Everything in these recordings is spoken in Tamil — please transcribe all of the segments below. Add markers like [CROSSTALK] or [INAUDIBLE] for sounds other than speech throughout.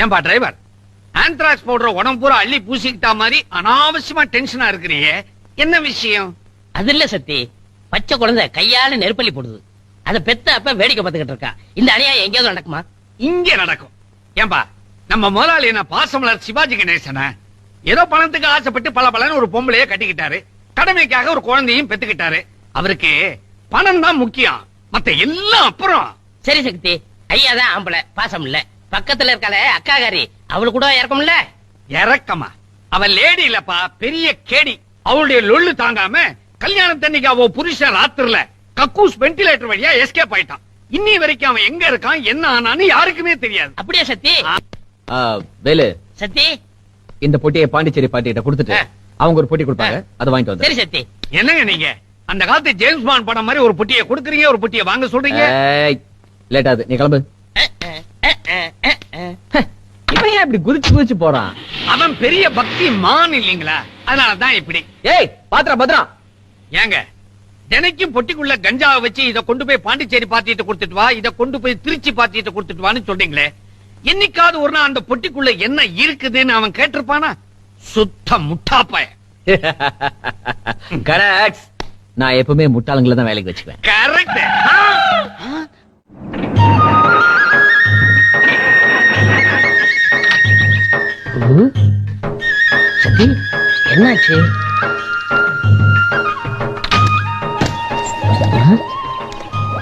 ஏன்பா டிரைவர் ஆந்த்ராக்ஸ் பவுடர் உடம்பு பூரா அள்ளி பூசிக்கிட்டா மாதிரி அனாவசியமா டென்ஷனா இருக்கிறியே என்ன விஷயம்? அது இல்ல சத்தி. பச்சை குழந்தை கையால நெருப்பள்ளி போடுது. அத பெத்த அப்ப வேடிக்கை பார்த்துக்கிட்டு இருக்கா. இந்த அநியாயம் எங்கேயாவது நடக்குமா? இங்க நடக்கும். ஏன்பா நம்ம முதலாளி என்ன பாசமலர் சிவாஜி கணேசன? ஏதோ பணத்துக்கு ஆசைப்பட்டு பல பலன்னு ஒரு பொம்பளைய கட்டிக்கிட்டாரு. கடமைக்காக ஒரு குழந்தையும் பெத்துக்கிட்டாரு. அவருக்கு பணம் தான் முக்கியம். மத்த எல்லாம் அப்புறம். சரி சக்தி ஐயா தான் ஆம்பளை பாசம் இல்ல. பக்கத்துல இருக்காளே அக்காகாரி. அவளு கூட இறக்கும்ல? இறக்கமா? அவ லேடி இல்லப்பா பெரிய கேடி. அவளுடைய லொள்ளு தாங்காம கல்யாணத்தன்னைக்கு அவ புருஷன் ராத்திரில கக்கூஸ் வென்டிலேட்டர் வழியா எஸ்கேப் ஆயிட்டான். இன்னி வரைக்கும் அவன் எங்க இருக்கான் என்ன ஆனான்னு யாருக்குமே தெரியாது. அப்படியே சத்தி? வேலு. சத்தி? இந்த பொட்டியை பாண்டிச்சேரி பாட்டிகிட்ட கொடுத்துட்டு. அவங்க ஒரு பொட்டி கொடுப்பாங்க அதை வாங்கிட்டு வந்து சரி சத்தி. என்னங்க நீங்க? அந்த காலத்து ஜேம்ஸ் பாண்ட் படம் மாதிரி ஒரு பொட்டியை கொடுக்குறீங்க ஒரு பொட்டியை வாங்க சொல்றீங்க? லேட் ஆகுது. நீ கிளம்பு. இவன் ஏன் இப்படி குதிச்சு குதிச்சு போறான்? அவன் பெரிய பக்தி மான் இல்லீங்களா? அதனாலதான் இப்படி. ஏய் பாத்திரா பத்ரா. ஏங்க தினைக்கும் பொட்டிக்குள்ள கஞ்சாவை வச்சு இத கொண்டு போய் பாண்டிச்சேரி பாத்திட்டு கொடுத்துட்டு வா இத கொண்டு போய் திருச்சி பாத்திட்டு கொடுத்துட்டு வான்னு சொல்றீங்களே. என்னைக்காவது ஒரு நாள் அந்த பொட்டிக்குள்ள என்ன இருக்குதுன்னு அவன் கேட்டிருப்பானா? சுத்த முட்டாப்பாய. கரெக்ட் [LAUGHS] நான் எப்பவுமே முட்டாளங்களை தான் வேலைக்கு வச்சுக்குவேன். கரெக்ட் ம். சத்தி என்னாச்சு?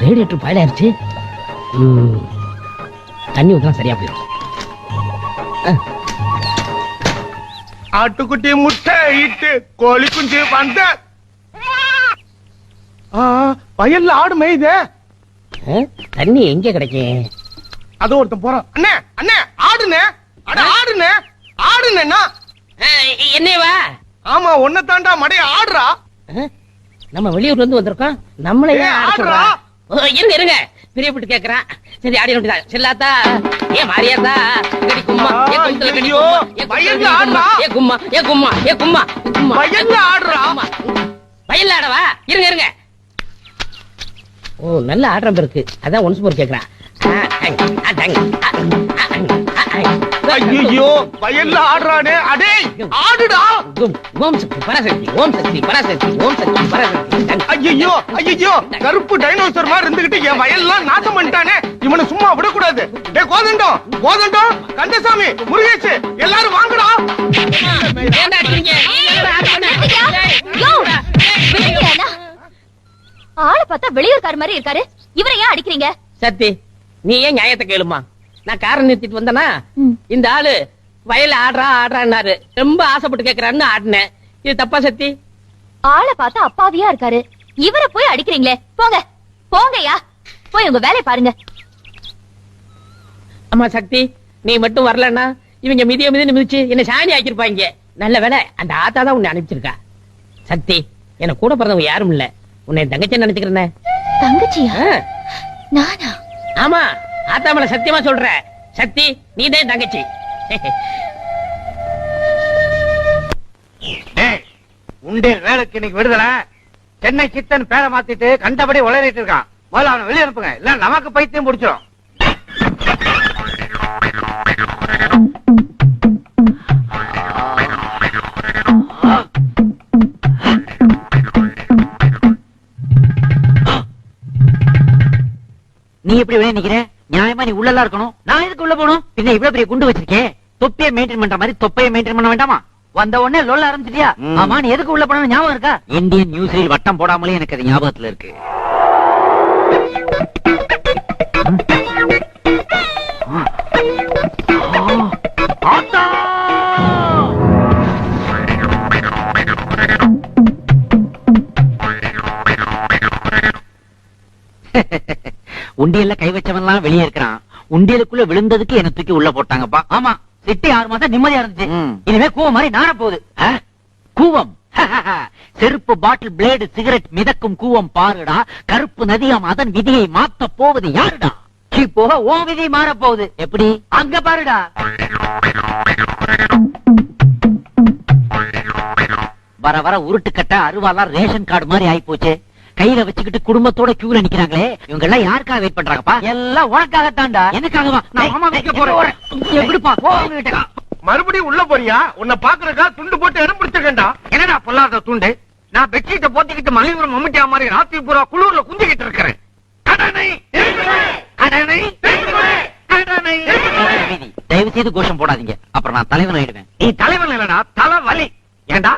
ரேடியேட்டர் பாயில் ஆயிடுச்சு. தண்ணி ஊத்தலாம் சரியா போயிடும் ஆட்டுக்குட்டி முட்டை இட்டு கோழி குஞ்சு வந்த. வயல்ல ஆடு மேயுதே. தண்ணி எங்க கிடைக்கும்? அது ஒருத்தன் போறான். அண்ணே அண்ணே ஆடுனே அட ஆடுனே அஹ், என்னையவா? ஆமா ஒன்ன தாண்டா மடைய ஆடுறா. நம்ம வெளியூர்ல இருந்து வந்திருக்கோம். நம்மளே ஆடுறா. இருங்க இருங்க. பிரியப்பட்டு கேக்குறான் சரி ஆடி வேண்டியதா செல்லாத்தா? ஏ மாரியாத்தா? கடி கும்மா? ஏ கும்மா? ஏ கும்மா? ஆடுறா. ஏ கும்மா? ஏ கும்மா? ஏ கும்மா? வயல்ல ஆடுறா. வயல்ல ஆடவா? இருங்க இருங்க. ஓ நல்ல ஆடுறம் இருக்கு. அதான் ஒன்ஸ் போர் கேக்குறான் வயல்ல ஆடுறானே. அடே ஆடுடா. ஓம் சக்தி பராசக்தி ஓம் சக்தி பராசக்தி ஓம் சக்தி பராசக்தி ஐயோ ஐயோ கருப்பு டைனோசர் மாதிரி இருந்துகிட்டு என் வயல்லாம் நாசம் பண்ணிட்டானே. இவனை சும்மா விடக்கூடாது. டே கோதண்டம் கோதண்டம். கந்தசாமி முருகேஷ் எல்லாரும் வாங்கடா. ஆளை பார்த்தா வெளியூர்கார மாதிரி இருக்காரு. இவரை ஏன் அடிக்கிறீங்க? சத்தி நீ ஏன் நியாயத்தை கேளுமா? நான் காரை நிறுத்திட்டு வந்தனா. இந்த ஆளு வயல்ல ஆடுறா ஆடுறான்னாரு. ரொம்ப ஆசைப்பட்டு கேக்குறான்னு ஆடினேன். இது தப்பா சத்தி? ஆளை பார்த்தா அப்பாவியா இருக்காரு. இவரை போய் அடிக்கிறீங்களே. போங்க. போங்கய்யா. போய் உங்க வேலையை பாருங்க. அம்மா சக்தி நீ மட்டும் வரலன்னா இவங்க மிதிய மிதின்னு மிதிச்சு என்ன சாணி ஆக்கிருப்பாங்க நல்ல வேலை அந்த ஆத்தா தான் உன்னை அனுப்பிச்சிருக்கா. சக்தி எனக்கு கூட பிறந்தவங்க யாரும் இல்ல. உன்னை என் தங்கச்சி நினைச்சுக்கிறேன். தங்கச்சியா? நானா? ஆமா ஆத்தா மேல சத்தியமா சொல்ற. சக்தி நீ தான் தங்கச்சி. உண்டேல் வேலைக்கு இன்னைக்கு விடுதலை. சென்னை சித்தன் பேரை மாத்திட்டு கண்டபடி உளறிட்டு இருக்கான். முதல்ல அவனை வெளியே அனுப்புங்க. இல்ல நமக்கு பைத்தியம் முடிச்சிடும் நீ எப்படி வெளியே நிக்கிற? நியாயமா நீ உள்ளலாம் இருக்கணும்? நான் எதுக்கு உள்ள போகணும்? பின்ன இவ்வளவு பெரிய குண்டு வச்சிருக்கேன். தொப்பியை மெயின்டைன் பண்ற மாதிரி தொப்பையை மெயின்டைன் பண்ண வேண்டாமா? வந்த உடனே லொல்ல ஆரம்பிச்சிட்டியா? ஆமா நீ எதுக்கு உள்ள போன ஞாபகம் இருக்கா? இந்தியன் நியூஸ்ல வட்டம் போடாமலே எனக்கு அது ஞாபகத்துல இருக்கு. ஆத்தா! உண்டியல்ல கை வச்சவன்லாம் வெளியே இருக்கிறான். உண்டியலுக்குள்ள விழுந்ததுக்கு என்ன தூக்கி உள்ள போட்டாங்கப்பா. ஆமா சிட்டி ஆறு மாசம் நிம்மதியா இருந்துச்சு. இனிமே கூவம் மாதிரி நார போகுது? கூவம். [LAUGHS] செருப்பு பாட்டில் பிளேடு சிகரெட் மிதக்கும் கூவம் பாருடா. கருப்பு நதியாம் அதன் விதியை மாத்த போவது யாருடா? இப்போ ஓ விதி மாற போகுது எப்படி? அங்க பாருடா. வர வர உருட்டுக்கட்ட அருவாலாம் ரேஷன் கார்டு மாதிரி ஆயி போச்சு கையில வச்சுக்கிட்டு குடும்பத்தோட கியூல நிக்கிறாங்களே இவங்க எல்லாம் யாருக்காக வெயிட் பண்றாங்கப்பா? எல்லாம் உனக்காகத்தான்டா. எனக்காகவா? நான் மாமா வைக்க போறேன். எப்படிப்பா? மறுபடியும் உள்ள போறியா? உன்னை பாக்குறக்கா துண்டு போட்டு இடம் பிடிச்சிருக்கேன்டா. என்னடா பொல்லாத துண்டு? நான் பெட்ஷீட்டை போத்திக்கிட்டு மலையூர் மம்முட்டியா மாதிரி ராத்திரி பூரா குளூர்ல குந்திக்கிட்டு இருக்கிறேன். கடனை கடனை தயவு செய்து கோஷம் போடாதீங்க. அப்புறம் நான் தலைவன் ஆயிடுவேன். நீ தலைவன் இல்லடா தலை வலி ஏண்டா?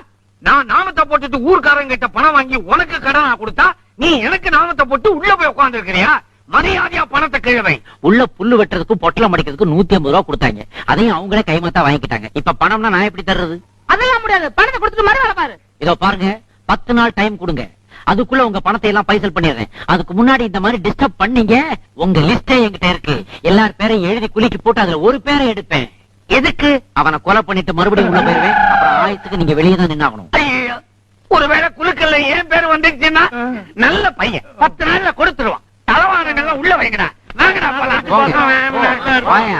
நான் நாமத்தை போட்டுட்டு ஊர்க்காரங்க கிட்ட பணம் வாங்கி உனக்கு கடனா கொடுத்தா நீ எனக்கு நாமத்தை போட்டு உள்ள போய் உட்கார்ந்து இருக்கிறியா மரியாதையா பணத்தை கிழவை உள்ள புல்லு வெட்டுறதுக்கும் பொட்டலம் அடிக்கிறதுக்கும் நூத்தி ஐம்பது ரூபா கொடுத்தாங்க. அதையும் அவங்களே கைமாத்தா வாங்கிக்கிட்டாங்க. இப்ப பணம்னா நான் எப்படி தர்றது? அதெல்லாம் முடியாது. பணத்தை கொடுத்துட்டு மறு பாரு. இதோ பாருங்க பத்து நாள் டைம் கொடுங்க. அதுக்குள்ள உங்க பணத்தை எல்லாம் பைசல் பண்ணிடுறேன். அதுக்கு முன்னாடி இந்த மாதிரி டிஸ்டர்ப் பண்ணீங்க உங்க லிஸ்டே என்கிட்ட இருக்கு. எல்லார் பேரையும் எழுதி குலுக்கி போட்டு அதுல ஒரு பேரை எடுப்பேன். எதுக்கு? அவனை கொலை பண்ணிட்டு மறுபடியும் உள்ள போயிருவேன். அப்புறம் ஆயத்துக்கு நீங்க வெளியே தான் நின்னாகணும். ஒருவேளை குழுக்கல்ல என் பேர் வந்துருச்சுன்னா நல்ல பையன். பத்து நாள்ல கொடுத்துருவான். தலைவாரங்க உள்ள வைங்கடா. வாங்கடா போலாம். வாயா.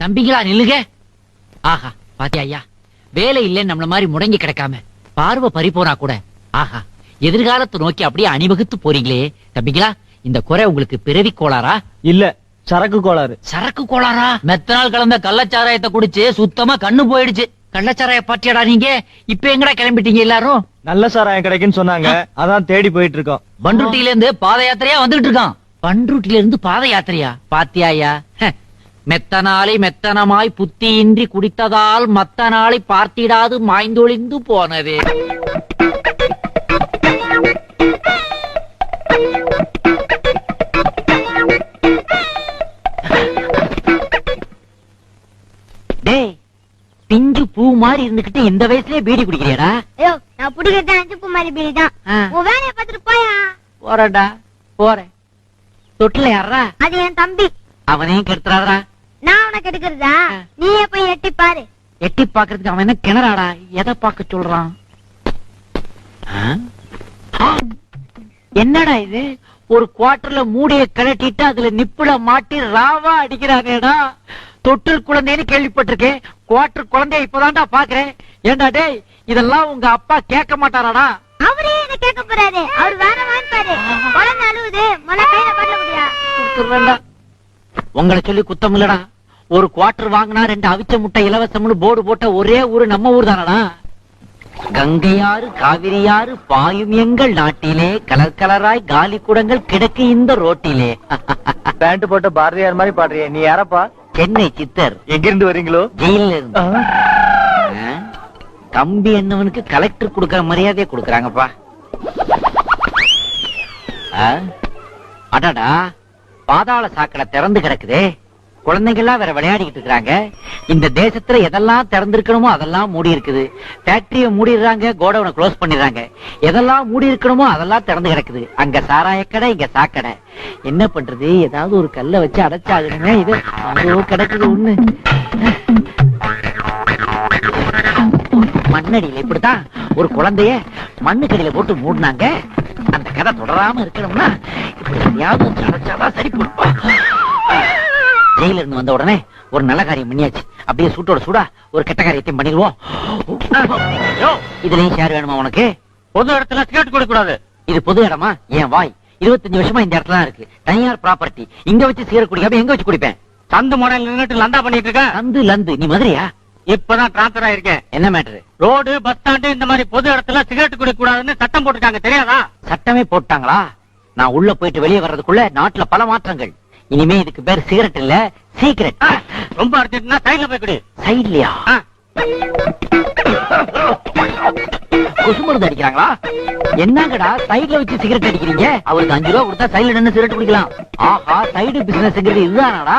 தம்பிங்களா நில்லுங்க. ஆஹா பாத்தியா ஐயா? வேலை இல்லைன்னு நம்மள மாதிரி முடங்கி கிடக்காம பார்வை பறி போனா கூட. ஆஹா எதிர்காலத்தை நோக்கி அப்படியே அணிவகுத்து போறீங்களே. தம்பிங்களா இந்த குறை உங்களுக்கு பிறவி கோளாரா இல்ல சரக்கு கோளாறு. சரக்கு கோளாரா மெத்த நாள் கலந்த கள்ளச்சாராயத்தை குடிச்சு சுத்தமா கண்ணு போயிடுச்சு. கள்ளச்சாராய பாட்டியாடா நீங்க? இப்ப எங்கடா கிளம்பிட்டீங்க எல்லாரும்? நல்ல சாராயம் கிடைக்குன்னு சொன்னாங்க. அதான் தேடி போயிட்டு இருக்கோம் பண்ருட்டில இருந்து பாத யாத்திரையா வந்துட்டு இருக்கான். பண்ருட்டில இருந்து பாத யாத்திரையா பாத்தியாயா? ஹ, மெத்த நாளை மெத்தனமாய் புத்தியின்றி குடித்ததால் மத்த நாளை பார்த்திடாது மாய்ந்தொழிந்து போனது. மாதிரி இருந்துகிட்டு இந்த வயசுலயே பீடி குடிக்கிறியாடா? ஐயோ நான் புடிக்கிறது அஞ்சு குமாரி பீடி தான். உன் வேலையை பார்த்துட்டு போயா? போறேன்டா. போறேன். தொட்டில யாரா அது என் தம்பி. அவனையும் கெடுத்துறாதா நான் உனக்கு எடுக்கிறதா? நீயே போய் எட்டி பாரு. எட்டி பாக்குறதுக்கு அவன் என்ன கிணறாடா? எதை பார்க்க சொல்றான்! என்னடா இது? ஒரு குவார்டர்ல மூடிய கழட்டிட்டு அதுல நிப்புல மாட்டி ராவா அடிக்கிறானேடா. தொற்று குழந்தைன்னு கேள்விப்பட்டிருக்கேன். குவார்டர் குழந்தைய இப்பதான்டா பாக்குறேன். ஏண்டா டேய் இதெல்லாம் உங்க அப்பா கேட்க மாட்டாராடா? அவரே என்ன கேட்க போறாரு. அவர் வேற வாங்கிப்பாரு குழந்தை அழுவுது. மொழ கையில படல முடியா. உங்களை சொல்லி குத்தம் இல்லடா. ஒரு குவார்டர் வாங்கினா ரெண்டு அவிச்ச முட்டை இலவசம்னு போர்டு போட்ட ஒரே ஊரு நம்ம ஊர் தானடா? கங்கையாறு காவிரியாறு பாயும் எங்கள் நாட்டிலே கலர் கலராய் காலி குடங்கள் கிடக்கு இந்த ரோட்டிலே. [LAUGHS] பேண்ட் போட்ட பாரதியார் மாதிரி பாடுறிய. நீ யாரப்பா? சென்னை சித்தர். எங்க இருந்து வரீங்களோ ஜெயில இருந்து? தம்பி என்னவனுக்கு கலெக்டர் கொடுக்கற மரியாதையை கொடுக்கறாங்கப்பா? அடடா பாதாள சாக்கடை திறந்து கிடக்குதே. குழந்தைங்க எல்லாம் வேற விளையாடிக்கிட்டு இருக்கிறாங்க. இந்த தேசத்துல எதெல்லாம் திறந்திருக்கணுமோ அதெல்லாம் மூடி இருக்குது. ஃபேக்டரிய மூடிடுறாங்க கோடவுனை க்ளோஸ் பண்ணிடுறாங்க. எதெல்லாம் மூடி இருக்கணுமோ அதெல்லாம் திறந்து கிடக்குது. அங்க சாராய கடை இங்க சாக்கடை என்ன பண்றது? ஏதாவது ஒரு கல்ல வச்சு அடைச்சாகணுமே இது அவ்வளோ கிடக்குது ஒண்ணு. மண்ணடியில இப்படித்தான் ஒரு குழந்தைய மண்ணுக்கடியில போட்டு மூடினாங்க. அந்த கதை தொடராம இருக்கணும்னா இப்படி எதையாவது அடைச்சாதான் சரி போடுப்பா ஜெயில இருந்து வந்த உடனே ஒரு நல்ல காரியம் பண்ணியாச்சு. அப்படியே சூட்டோட சூடா ஒரு கெட்ட காரியத்தையும் பண்ணிடுவோம். இதுலயும் ஷேர் வேணுமா உனக்கு? பொது இடத்துல சிகரெட் கொடுக்க கூடாது. இது பொது இடமா? என் வாய். இருபத்தஞ்சு வருஷமா இந்த இடத்துல இருக்கு. தனியார் ப்ராப்பர்ட்டி இங்க வச்சு சிகரெட் குடிக்காம எங்க வச்சு குடிப்பேன்? சந்து முறையில் நின்னுட்டு லந்தா பண்ணிட்டு இருக்கேன் லந்து லந்து. நீ மதுரையா? இப்பதான் டிரான்ஸ்பர் ஆயிருக்கேன். என்ன மேட்டரு ரோடு பஸ் ஸ்டாண்டு இந்த மாதிரி பொது இடத்துல சிகரெட் குடிக்க கூடாதுன்னு சட்டம் போட்டுருக்காங்க. தெரியாதா? சட்டமே போட்டாங்களா? நான் உள்ள போயிட்டு வெளியே வர்றதுக்குள்ள நாட்டுல பல மாற்றங்கள். இனிமே இதுக்கு பேர் சிகரெட் இல்ல சீக்கிரட். ரொம்ப அடிச்சிட்டுனா சைடுல போய் குடி. சைட்லயா? ஆ. கொசு மருந்து அடிக்கிறாங்களா? என்னங்கடா சைடுல வச்சு சிகரெட் அடிக்கிறீங்க? அவருக்கு அஞ்சு ரூபா கொடுத்தா சைடுல நின்னு சிகரெட் குடிக்கலாம். ஆஹா சைடு பிசினஸ்ங்கிறது இதுதானடா?